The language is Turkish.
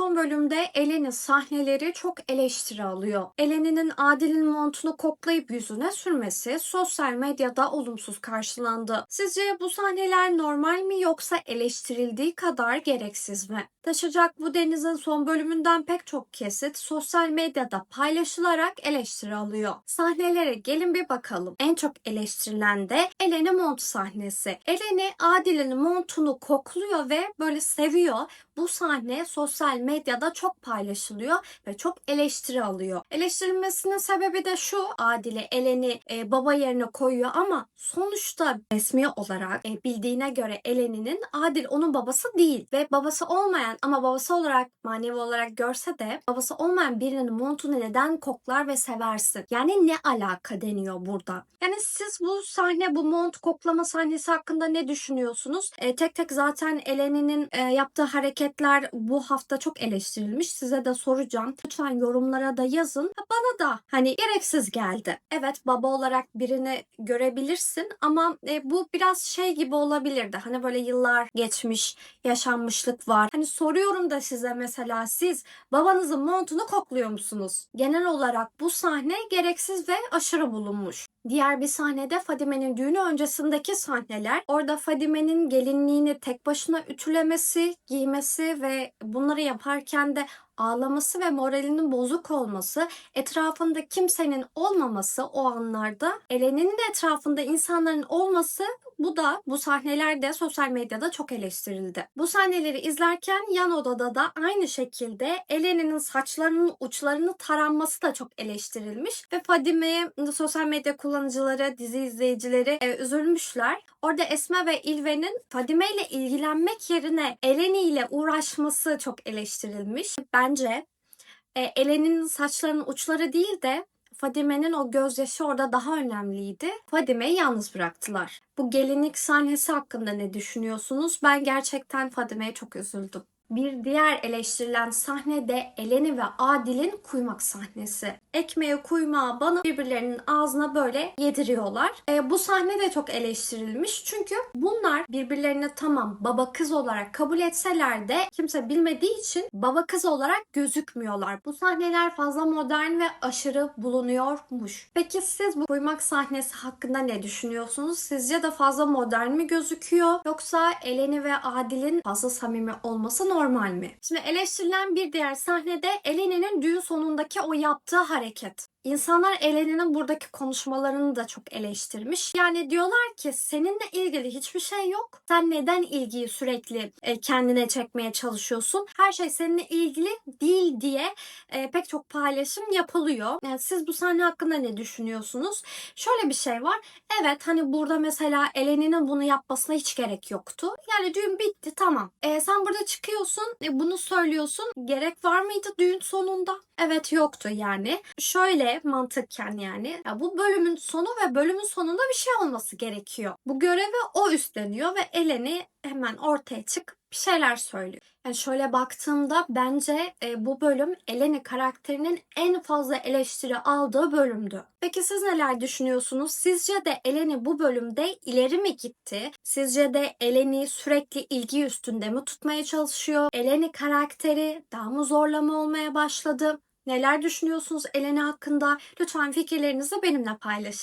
son bölümde Ellen'in sahneleri çok eleştiri alıyor. Ellen'in Adil'in montunu koklayıp yüzüne sürmesi sosyal medyada olumsuz karşılandı. Sizce bu sahneler normal mi yoksa eleştirildiği kadar gereksiz mi? Taşacak bu denizin son bölümünden pek çok kesit sosyal medyada paylaşılarak eleştiri alıyor. Sahnelere gelin bir bakalım. En çok eleştirilen de Ellen'in mont sahnesi. Ellen'i Adil'in montunu kokluyor ve böyle seviyor. Bu sahne sosyal medyada çok paylaşılıyor ve çok eleştiri alıyor. Eleştirilmesinin sebebi de şu. Adil'e Ellen'i e, baba yerine koyuyor ama sonuçta resmi olarak e, bildiğine göre Ellen'in Adil onun babası değil ve babası olmayan ama babası olarak manevi olarak görse de babası olmayan birinin montunu neden koklar ve seversin? Yani ne alaka deniyor burada? Yani siz bu sahne bu mont koklama sahnesi hakkında ne düşünüyorsunuz? E, tek tek zaten Eleni'nin e, yaptığı hareketler bu hafta çok eleştirilmiş. Size de soracağım. Lütfen yorumlara da yazın. Bana da hani gereksiz geldi. Evet baba olarak birini görebilirsin ama e, bu biraz şey gibi olabilirdi. Hani böyle yıllar geçmiş, yaşanmışlık var. Hani soruyorum da size mesela siz babanızın montunu kokluyor musunuz? Genel olarak bu sahne gereksiz ve aşırı bulunmuş. Diğer bir sahnede Fadime'nin düğünü öncesindeki sahneler. Orada Fadime'nin gelinliğini tek başına ütülemesi, giymesi ve bunları yaparken de ağlaması ve moralinin bozuk olması, etrafında kimsenin olmaması o anlarda, Elen'in de etrafında insanların olması bu da bu sahnelerde sosyal medyada çok eleştirildi. Bu sahneleri izlerken yan odada da aynı şekilde Elen'in saçlarının uçlarını taranması da çok eleştirilmiş ve Fadime'ye sosyal medya kullanıcıları, dizi izleyicileri e, üzülmüşler. Orada Esme ve İlve'nin Fadime ile ilgilenmek yerine Eleni ile uğraşması çok eleştirilmiş. Bence e, Elen'in saçlarının uçları değil de Fadime'nin o gözyaşı orada daha önemliydi. Fadime'yi yalnız bıraktılar. Bu gelinlik sahnesi hakkında ne düşünüyorsunuz? Ben gerçekten Fadime'ye çok üzüldüm. Bir diğer eleştirilen sahne de Eleni ve Adil'in kuymak sahnesi. Ekmeği kuymağı banıp birbirlerinin ağzına böyle yediriyorlar. E, bu sahne de çok eleştirilmiş. Çünkü bunlar birbirlerini tamam baba kız olarak kabul etseler de kimse bilmediği için baba kız olarak gözükmüyorlar. Bu sahneler fazla modern ve aşırı bulunuyormuş. Peki siz bu kuymak sahnesi hakkında ne düşünüyorsunuz? Sizce de fazla modern mi gözüküyor? Yoksa Eleni ve Adil'in fazla samimi olması normal mi? Şimdi eleştirilen bir diğer sahnede Eleni'nin düğün sonundaki o yaptığı hareket. İnsanlar Eleni'nin buradaki konuşmalarını da çok eleştirmiş. Yani diyorlar ki seninle ilgili hiçbir şey yok. Sen neden ilgiyi sürekli e, kendine çekmeye çalışıyorsun? Her şey seninle ilgili değil diye e, pek çok paylaşım yapılıyor. Yani siz bu sahne hakkında ne düşünüyorsunuz? Şöyle bir şey var. Evet hani burada mesela Eleni'nin bunu yapmasına hiç gerek yoktu. Yani düğün bitti tamam. E, sen burada çıkıyorsun e, bunu söylüyorsun. Gerek var mıydı düğün sonunda? Evet yoktu yani. Şöyle mantıken yani. Ya bu bölümün sonu ve bölümün sonunda bir şey olması gerekiyor. Bu görevi o üstleniyor ve Eleni hemen ortaya çıkıp bir şeyler söylüyor. Yani şöyle baktığımda bence e, bu bölüm Eleni karakterinin en fazla eleştiri aldığı bölümdü. Peki siz neler düşünüyorsunuz? Sizce de Eleni bu bölümde ileri mi gitti? Sizce de Eleni sürekli ilgi üstünde mi tutmaya çalışıyor? Eleni karakteri daha mı zorlama olmaya başladı? Neler düşünüyorsunuz Eleni hakkında? Lütfen fikirlerinizi benimle paylaşın.